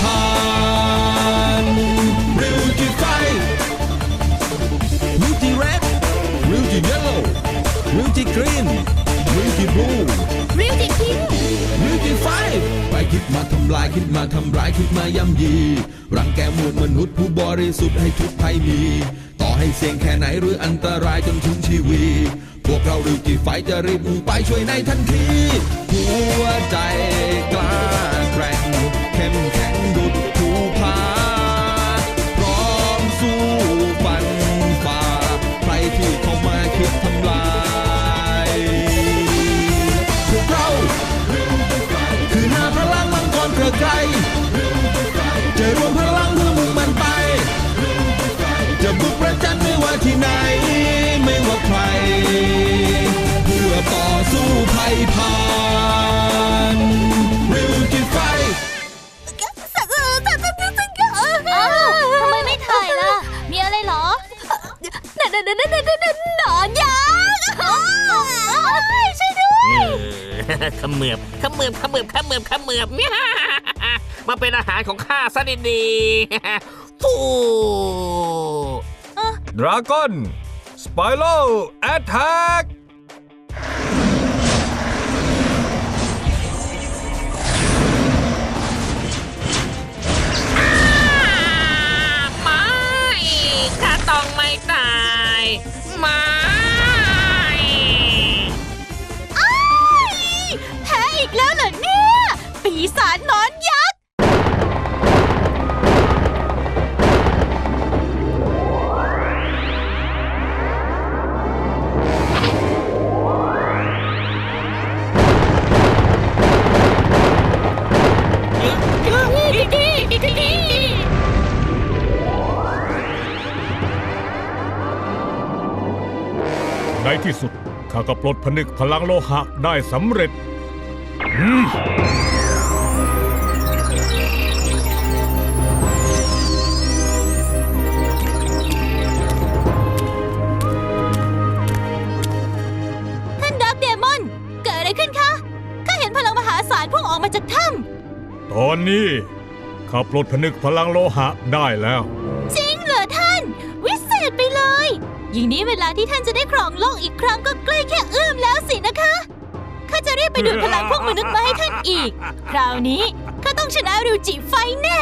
ผ่านริวจิไฟริวจิเรดริวจิเยลโล่ริวจิกรีนริวจิบลูริวจิคิงมิวจิไฟไปคิดมาทำลายคิดมาทำร้ายคิดมาย่ำยี รังแกมวลมนุษย์ผู้บริสุทธิ์ให้ทุกภัยมี ต่อให้เสี่ยงแค่ไหนหรืออันตรายจนถึงชีวีพวกเราริวจิไฟจะรีบมุ่งไปช่วยในทันทีหัวใจกล้า ขมือบขมือบขมือบขมือบขมือบเนี่ยมาเป็นอาหารของข้าซะดีๆฟูดราก้อนสไปโ o แอตแทก ในที่สุด ข้าก็ปลดผนึกพลังโลหะได้สำเร็จท่านดักเดมอน เกิดอะไรขึ้นคะข้าเห็นพลังมหาศาลพุ่งออกมาจากถ้ตอนนี้ข้าปลดผนึกพลังโลหะได้แล้วำจริงเหรอท่าน วิเศษไปเลย อย่างนี้เวลาที่ท่านจะได้ ครองโลกอีกครั้งก็ใกล้แค่เอื้อมแล้วสินะคะ ข้าจะรีบไปดูดพลังพวกมนุษย์มาให้ท่านอีก คราวนี้ข้าต้องชนะริวจิไฟแน่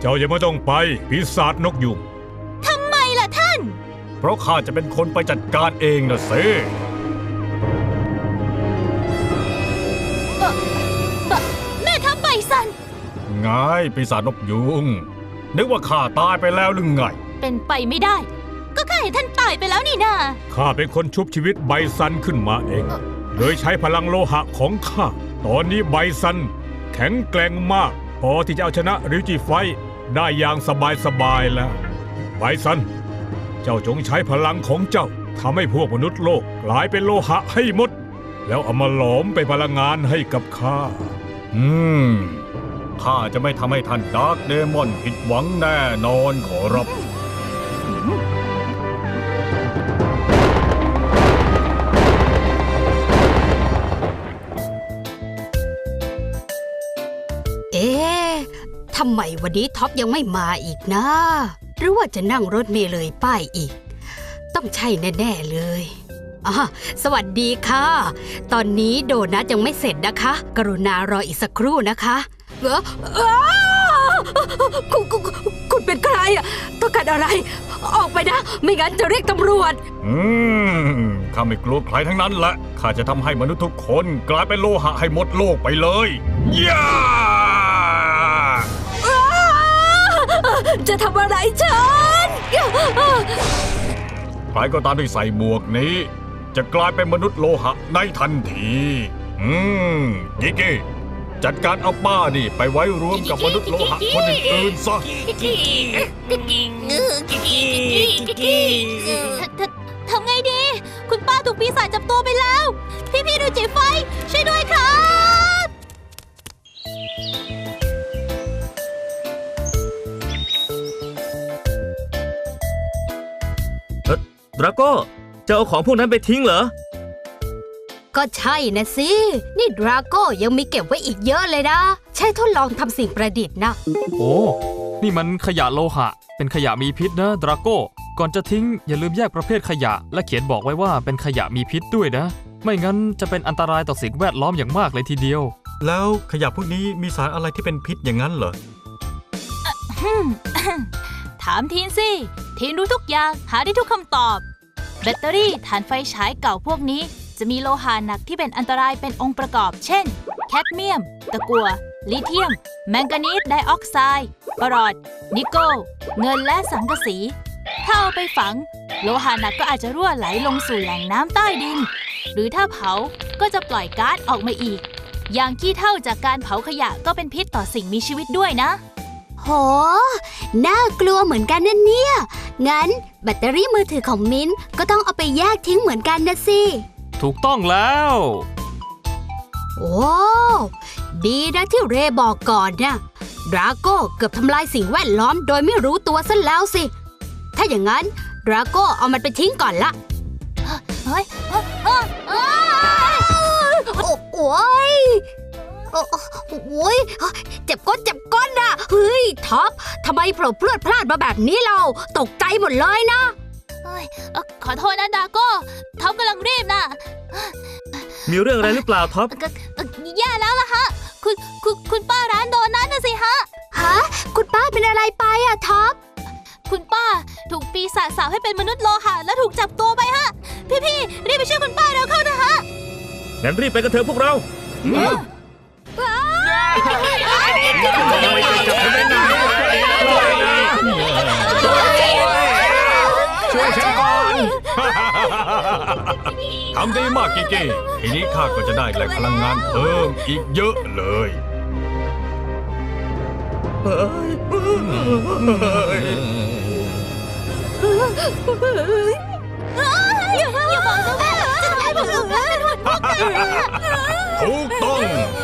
เจ้ายังไม่ต้องไปปีศาจนกยุงทำไมล่ะท่าน เพราะข้าจะเป็นคนไปจัดการเองนะเซบะแม่ทัพไบซันไงปีศาจนกยุงนึกว่าข้าตายไปแล้วหรือไง เป็นไปไม่ได้ ก็ข้าเห็นท่านตายไปแล้วนี่นาข้าเป็นคนชุบชีวิตไบซันขึ้นมาเอง โดยใช้พลังโลหะของข้า ตอนนี้ไบซัน แข็งแกร่งมาก พอที่จะเอาชนะริวจิไฟท์ได้อย่างสบายๆแล้ว ไบซัน เจ้าจงใช้พลังของเจ้าทำให้พวกมนุษย์โลกกลายเป็นโลหะให้หมด แล้วเอามาหลอมเป็นพลังงานให้กับข้า อืม ข้าจะไม่ทำให้ท่านดาร์กเดมอนผิดหวังแน่นอนขอรับำไมวันนี้ท็อปยังไม่มาอีกนะ หรือว่าจะนั่งรถเมล์เลยป้ายอีก ต้องใช่แน่ๆเลยอะสวัสดีค่ะ ตอนนี้โดนัทยังไม่เสร็จนะคะ กรุณารออีกสักครู่นะคะเอออ้าคุณคุณคุณเป็นใครอะต้องการอะไร ออกไปนะ ไม่งั้นจะเรียกตำรวจ อืมข้าไม่กลัวใครทั้งนั้นแหละข้าจะทำให้มนุษย์ทุกคนกลายเป็นโลหะให้หมดโลกไปเลยย่า จะทำอะไรฉัน ใครก็ตามที่ใส่หมวกนี้ จะกลายเป็นมนุษย์โลหะในทันที อืมกิกกี้จัดการเอาป้านี่ไปไว้รวมกับมนุษย์โลหะคนอื่นๆซะทททำไงดี คุณป้าถูกปีศาจจับตัวไปแล้ว พี่พี่ๆดูจิไฟ ช่วยด้วยครั ดราโก้จะเอาของพวกนั้นไปทิ้งเหรอ ก็ใช่นะสิ นี่ดราโก้ยังมีเก็บไว้อีกเยอะเลยนะ ใช่ทดลองทำสิ่งประดิษฐ์นะ โอ้ นี่มันขยะโลหะ เป็นขยะมีพิษนะดราโก้ ก่อนจะทิ้งอย่าลืมแยกประเภทขยะ และเขียนบอกไว้ว่าเป็นขยะมีพิษด้วยนะ ไม่งั้นจะเป็นอันตรายต่อสิ่งแวดล้อมอย่างมากเลยทีเดียว แล้วขยะพวกนี้มีสารอะไรที่เป็นพิษอย่างนั้นเหรอ ถามทีนสิ ทีนรู้ทุกอย่าง หาได้ทุกคำตอบ แบตเตอรี่ฐานไฟฉายเก่าพวกนี้ จะมีโลหะหนักที่เป็นอันตรายเป็นองค์ประกอบ เช่น แคดเมียม ตะกัวลิเธียม แมงกานีสไดออกไซด์ปรอด นิกเกิลเงินและสังกะสี ถ้าเอาไปฝัง โลหะหนักก็อาจจะรั่วไหลลงสู่แหล่งน้ำใต้ดิน หรือถ้าเผา ก็จะปล่อยก๊าซออกมาอีก อย่างขี้เท่าจากการเผาขยะก็เป็นพิษต่อสิ่งมีชีวิตด้วยนะ โห น่ากลัวเหมือนกันนะเนี่ย งั้นแบตเตอรี่มือถือของมิ้นท์ก็ต้องเอาไปแยกทิ้งเหมือนกันนะสิ ถูกต้องแล้ว โอ้ ดีนะที่เรย์บอกก่อนนะดราโก้เกือบทำลายสิ่งแวดล้อมโดยไม่รู้ตัวซะแล้วสิ ถ้าอย่างนั้นดราโก้เอามันไปทิ้งก่อนละเฮ้ยเอ้ยเอ้ยเอ้ยโอ้โอ้ย โอ้โอ้ยเจ็บก้นเจ็บก้นนะเฮ้ยท็อปทำไมโผล่เพลือดพลาดมาแบบนี้เรา ตกใจหมดเลยนะขอโทษนะดาโก้ท็อปกำลังรีบนะมีเรื่องอะไรหรือเปล่าท็อปแย่แล้วล่ะฮะ คุณคุณคุณป้าร้านโดนัทนะสิฮะฮะคุณป้าเป็นอะไรไปอะท็อปคุณป้าถูกปีศาจสาวให้เป็นมนุษย์โลหะแล้วถูกจับตัวไปฮะ พี่ๆรีบไปช่วยคุณป้าเร็วเข้านะฮะงั้นรีบไปกันเถอะพวกเรา ช่วยฉันก่อนทำดีมากกิกกี้ทีนี้ข้าก็จะได้แหล่งพลังงานเพิ่มอีกเยอะเลยอย่าอย่าบอกนะว่า ถูกต้อง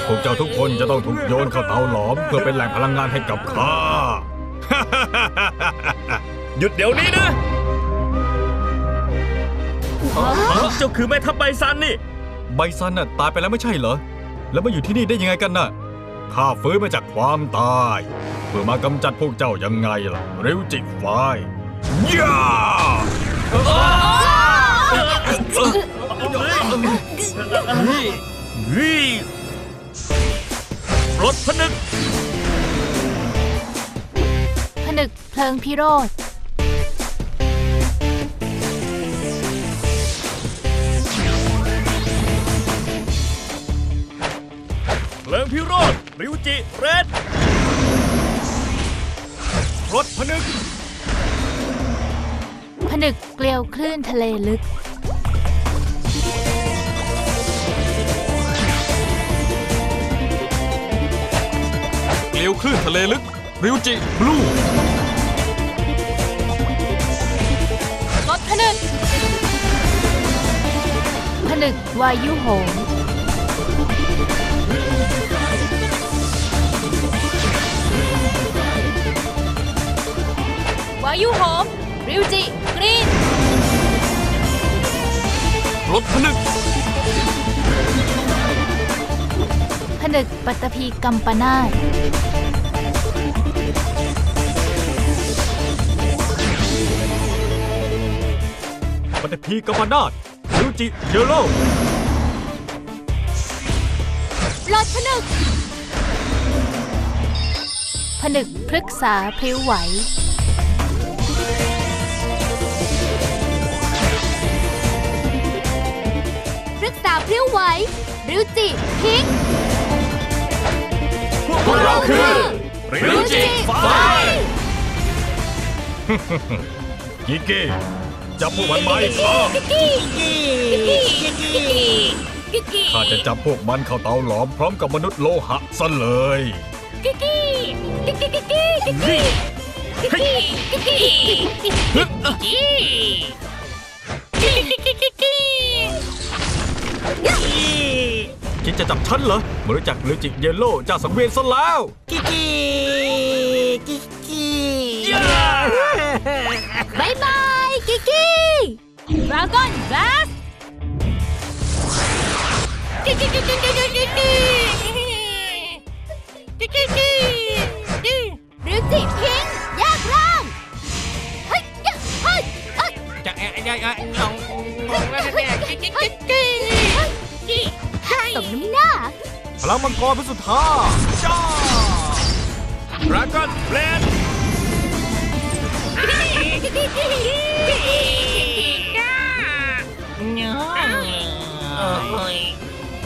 พวกเจ้าทุกคนจะต้องถูกโยนเข้าเตาหลอม เพื่อเป็นแหล่งพลังงานให้กับข้า หยุดเดี๋ยวนี้นะ เจ้าคือแม่ทัพไบซันนี่ ไบซันน่ะตายไปแล้วไม่ใช่เหรอ แล้วมาอยู่ที่นี่ได้ยังไงกันน่ะ ข้าฟื้นมาจากความตาย เพื่อมากำจัดพวกเจ้ายังไงล่ะ เร็วจิกไฟย่า นึกเพลิงพิโรธเพลิงพิโรธริวจิ เรดรถพนึก ผนึกเกลียวคลื่นทะเลลึก เกลียวคลื่นทะเลลึก ริวจิ บลู วายุโหมวายุโหมริวจิกรีนรถพนึกผนึกปัตตภีกัมปนาตปฏิพีกัมปนาตริว จิเยลโลรถผนึก ผนึกพฤกษาพริ้วไหว พฤกษาพริ้วไหว ริวจิพิก พวกเราคือ ริวจิไฟกิกกี้ จับพวกมันไหมข้าข้าจะจับพวกมันเข้าเตาหลอมพร้อมกับมนุษย์โลหะซะเลยคิดจะจับฉันเหรอไม่รู้จักริวจิเยลโลเจ้าสังเวียนซะแล้วบายบายกิกกี้ ดราก้อนบลัสจิจิจิจิจิจิจิจิจิจิจิหรือจิพิงยากร่างเฮ้ยเฮ้ยเฮ้ยเฮ้ยจะแอะแอะงงงงแล้วแน่กิ๊กกิ๊กกิ๊กกิ๊กกิ๊กสมน้ำหน้าพลังมังกรพิสุทธาจ้าดราก้อนแบลด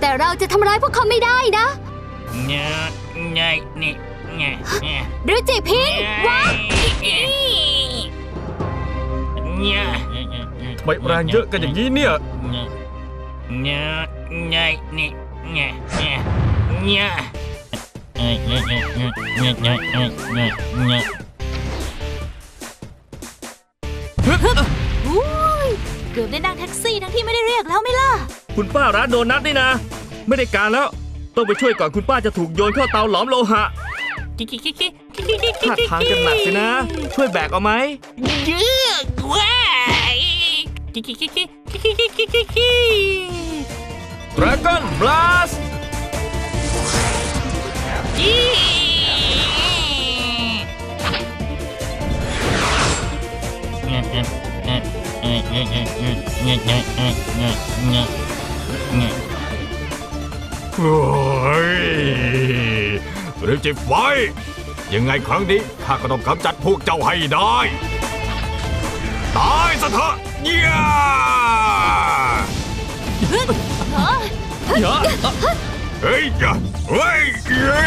แต่เราจะทำร้ายพวกเขาไม่ได้นะเนี่ยเนี่ยนี่เนี่ยเนี่ยหรือจิพิงว้าเนี่ยทำไมแรงเยอะกันอย่างนี้เนี่ยเนี่ยเนี่ยเนี่ยนี่เนี่ยเนี่ยเนี่ยเอ้ยเนี่ยเนี่ยเนี่ยเนี่ยเนี่ยเนี่ยเนี่ยอุ้ยเกือบได้นั่งแท็กซี่ทั้งที่ไม่ได้เรียกแล้วไหม่ล่ะ คุณป้าร้านโดนัทนี่นะ ไม่ได้การแล้ว ต้องไปช่วยก่อนคุณป้าจะถูกโยนเข้าเตาหลอมโลหะท่าทางจะหนักสินะ ช่วยแบกเอาไหมยืดว้ายดราก้อนบลัสเนี่ยเนี่ยเนี่ยเนี่ยเนี่ยเนี่ยเนี่ยเนี่ยเนี่ยเนี่ยเนี่ย หรือจิบไว้ ยังไงครั้งนี้ข้าก็ต้องกำจัดพวกเจ้าให้ได้ ตายซะเถอะเยี่ยเยอะเฮ้ยเฮ้ยเย้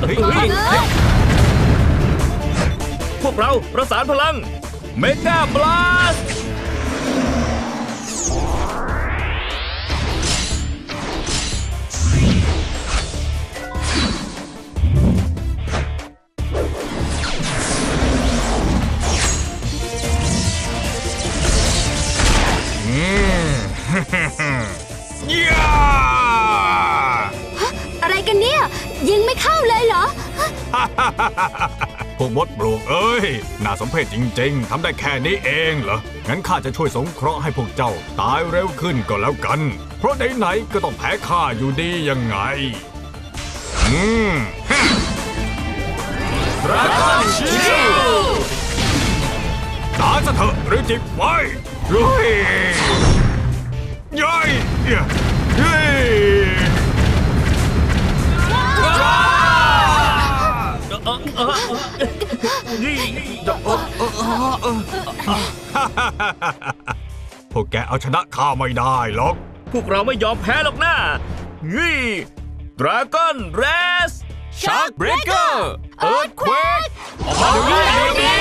เฮ้ยเฮ้ยพวกเราประสานพลังเมกาบลัส น่าสมเพชจริง ๆทำได้แค่นี้เองเหรอ งั้นข้าจะช่วยสงเคราะห์ให้พวกเจ้าตายเร็วขึ้นก็แล้วกัน เพราะไหนๆก็ต้องแพ้ข้าอยู่ดียังไง อืมดราก้อนชิวตายซะเถอะหรือจิบไว้รุ่ยย้ พวกแกเอาชนะข้าไม่ได้หรอก พวกเราไม่ยอมแพ้หรอกนะนี่ดราก้อนเรสชาร์กเบรกเกอร์เอิร์ธเควกออกมาเดี๋ยวนี้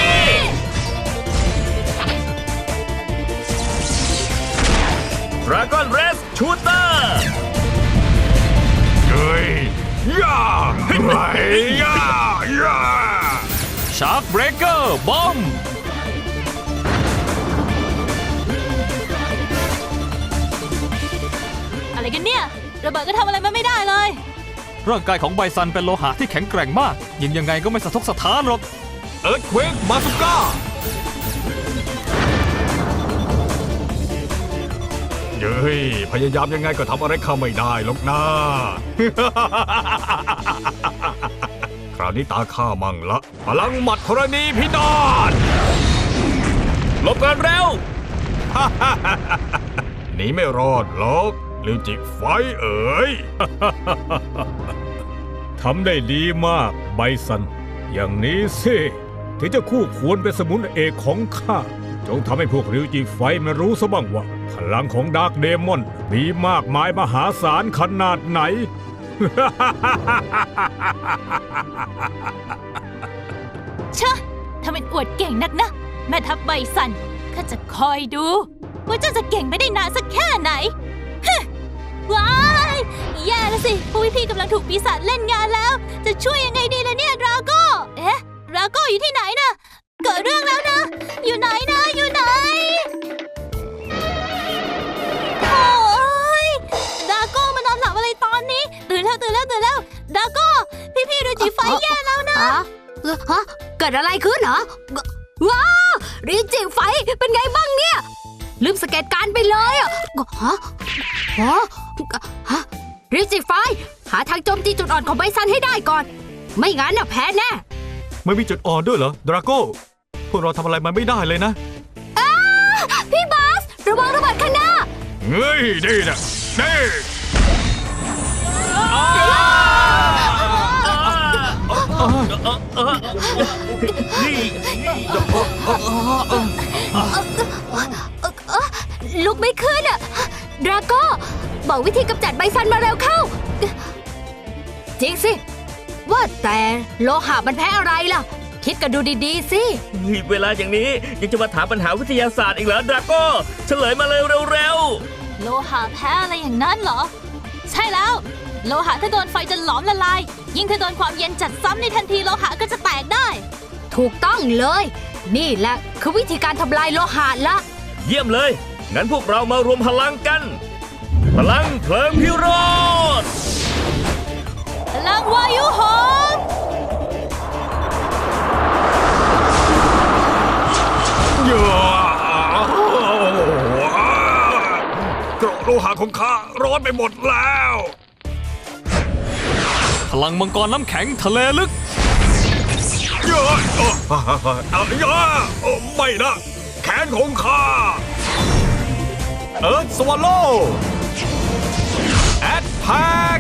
ดราก้อนเรสชูเตอร์เฮ้ยย่าเฮ้ยย่าย่าชาร์กเบรกเกอร์บอม ระเบิดก็ทำอะไรมันไม่ได้เลย ร่างกายของไบซันเป็นโลหะที่แข็งแกร่งมาก ยิงยังไงก็ไม่สะทกสะท้านหรอก เอิร์ธเควกมาสุก้าเฮ้ย พยายามยังไงก็ทำอะไรข้าไม่ได้หรอกนะ คราวนี้ตาข้ามั่งละ พลังหมัดธรณีพินาศหลบกันเร็ว หนีไม่รอดหรอก ลิวจิไฟเอ๋ย ทำได้ดีมากไบซัน อย่างนี้สิถึงจะคู่ควรเป็นสมุนเอกของข้า จงทำให้พวกริวจิไฟมันรู้ซะบ้างว่า พลังของดาร์กเดมอน มีมากมายมหาศาลขนาดไหน เชอะทำเป็นอวดเก่งนักนะ แม่ทัพไบซันข้าจะคอยดู ว่าเจ้าจะเก่งไปได้นานสักแค่ไหน ว้ายแย่แล้วสิพวกพี่ๆกำลังถูกปีศาจเล่นงานแล้ว จะช่วยยังไงดีล่ะเนี่ยดราโก้เอ๊ะดราโก้อยู่ที่ไหนนะเกิดเรื่องแล้วนะ อยู่ไหนนะอยู่ไหนโอ้ยดราโก้มานอนหลับอะไรตอนนี้ตื่นแล้วตื่นแล้วตื่นแล้วดราโก้พี่ๆดูจีไฟแย่แล้วนะ อะเอ่อฮะเกิดอะไรขึ้นเหรอว้าวรีจิไฟเป็นไงบ้างเนี่ย ลืมสเก็ตการ์ดไปเลยอะฮะฮะฮะรีจิไฟหาทางโจมตีจุดอ่อนของไบซันให้ได้ก่อน ไม่งั้นน่ะแพ้แน่ไม่มีจุดอ่อนด้วยเหรอ ดราโก้ พวกเราทำอะไรมันไม่ได้เลยนะพี่บาส ระวังระเบิดข้างหน้า เฮ้ยนี่นะนี่นี่ ลุกไม่ขึ้นอะดราโก้บอกวิธีกำจัดไบซันมาเร็วเข้า จริงสิ ว่าแต่โลหะมันแพ้อะไรล่ะ คิดกันดูดีๆ สิ เวลาอย่างนี้ยังจะมาถามปัญหาวิทยาศาสตร์อีกเหรอดราโก้เฉลยมาเลยเร็วโลหะแพ้อะไรอย่างนั้นเหรอ ใช่แล้ว โลหะถ้าโดนไฟจะหลอมละลาย ยิ่งถ้าโดนความเย็นจัดซ้ำในทันทีโลหะก็จะแตกได้ ถูกต้องเลย นี่แหละคือวิธีการทำลายโลหะละๆเยี่ยมเลย งั้นพวกเรามารวมพลังกัน พลังเพลิงพิโรธพลังวายุหอมเกราะโลหะของข้าร้อนไปหมดแล้ว พลังมังกรน้ำแข็งทะเลลึกเยอะเออเอาเยอะเออไม่นะ แขนของข้า เอิร์ธสวอลโลแอดแพก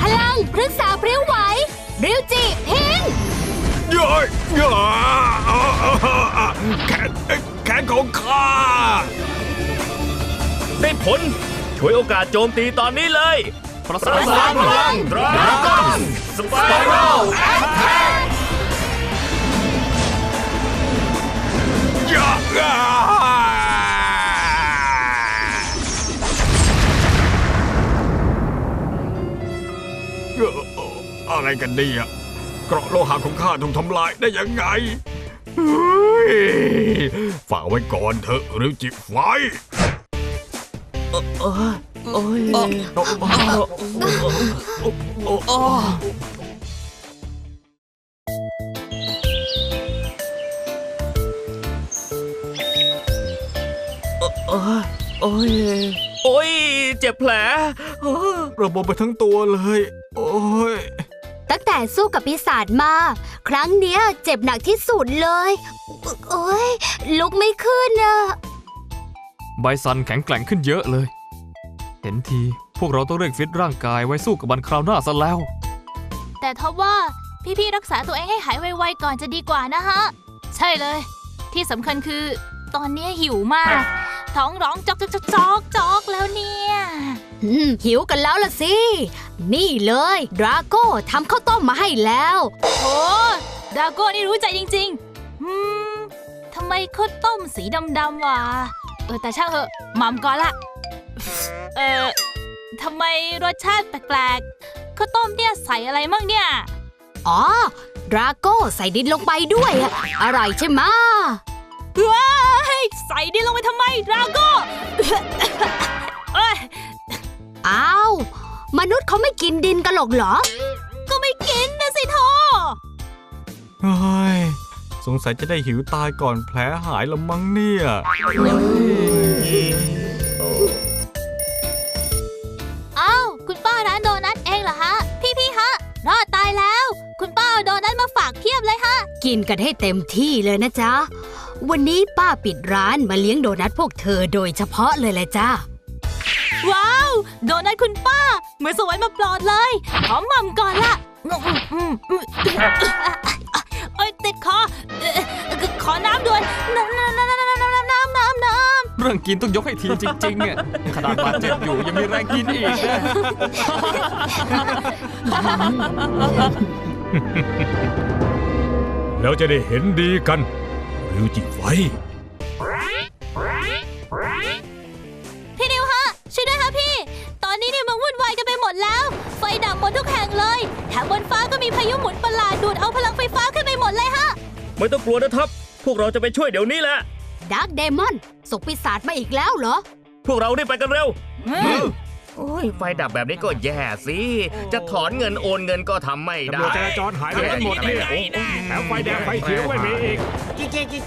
พลังพฤกษาพริ้วไหวริวจิพินเยอะเยอะแขนแขนของข้า ได้ผล ช่วยโอกาสโจมตีตอนนี้เลย ประสานสามพลังดราก้อนสไปรัลแอคแท็ก อะไรกันเนี่ยเกราะโลหะของข้าถูกทำลายได้ยังไงเฮ้ยฝากไว้ก่อนเถอะหรือจิบไฟโอ้ยโอ้ย โอ้ย เจ็บแผลระบบไปทั้งตัวเลย โอ้ยตั้ง แต่สู้กับปีศาจมา ครั้งเนี้ยเจ็บหนักที่สุดเลย โอ้ยลุกไม่ขึ้นอะไบซันแข็งแกร่งขึ้นเยอะเลย เห็นที พวกเราต้องเร่งฟิตร่างกายไว้สู้กับมันคราวหน้าซะแล้ว แต่ทว่าพี่ๆรักษาตัวเองให้หายไวๆก่อนจะดีกว่านะฮะ ใช่เลย ที่สำคัญคือ ตอนนี้หิวมาก ท้องร้องจอกจอกจอกจอกจอกแล้วเนี่ยอืม หิวกันแล้วล่ะสิ นี่เลยดราโก้ทำข้าวต้มมาให้แล้ว โอ้ดราโก้นี่รู้ใจจริงๆอืมทำไมข้าวต้มสีดำๆวะเออแต่ช่างเถอะหมัมก่อนละ เออทำไมรสชาติแปลกๆข้าวต้มเนี่ยใส่อะไรมั่งเนี่ย อ๋อดราโก้ใส่ดินลงไปด้วยอะอร่อยใช่ไหมะว้ายใส่ดินลงไปทำไมดราโก้เอ้ย อ้าว มนุษย์เขาไม่กินดินกันหรอกเหรอ ก็ไม่กินนะสิโทเฮ้ยสงสัยจะได้หิวตายก่อนแผลหายละมั้งเนี่ยอ้าวคุณป้าร้านโดนัทเองเหรอฮะ พี่ๆฮะ รอดตายแล้ว คุณป้าเอาโดนัทมาฝากเพียบเลยฮะ กินกันให้เต็มที่เลยนะจ๊ะ วันนี้ป้าปิดร้านมาเลี้ยงโดนัทพวกเธอโดยเฉพาะเลยแหละจ้า ว้าว โดนัทคุณป้า เหมือนสวรรค์มาปลอดเลยขอหม่ำก่อนละโอ้ยติดคอ ขอน้ำด่วนน้ำน้ำน้ำน้ำน้ำน้ำน้ำน้ำเรื่องกินต้องยกให้ทีจริงๆอะขนาดบาดเจ็บอยู่ยังมีแรงกินอีกนะแล้วจะได้เห็นดีกันริวจิไฟ ช่วยด้วยค่ะพี่ ตอนนี้เนี่ยมันวุ่นวายกันไปหมดแล้ว ไฟดับหมดทุกแห่งเลยแถมบนฟ้าก็มีพายุหมุนประหลาดดูดเอาพลังไฟฟ้าขึ้นไปหมดเลยฮะ ไม่ต้องกลัวนะทัอพวกเราจะไปช่วยเดี๋ยวนี้แหละ ดาร์กเดมอนส่งปิศาจมาอีกแล้วเหรอ พวกเราได้ไปกันเร็ว โอ้ยไฟดับแบบนี้ก็แย่สิ จะถอนเงินโอนเงินก็ทำไม่ตำรได้ วจจราจรหายไปหมดเลยแถวไฟแดงไฟเขียวไม่มีอีก กิ๊กกิ๊กกิ๊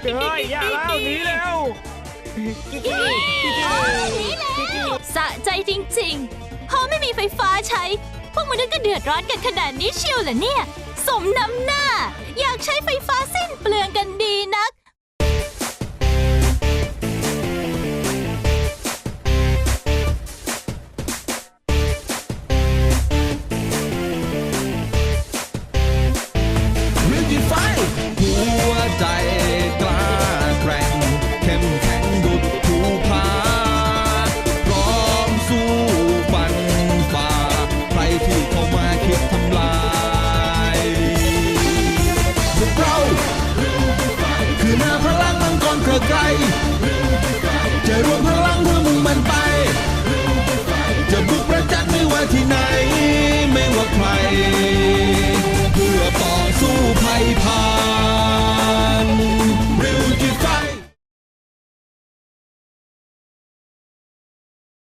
กเฮ้ยอย่าแล้วนี้แล้ว สะใจจริงๆ พอไม่มีไฟฟ้าใช้ พวกมนุษย์ก็เดือดร้อนกันขนาดนี้เชียวเหรอเนี่ย สมน้ำหน้า อยากใช้ไฟฟ้าสิ้นเปลืองกันดีนัก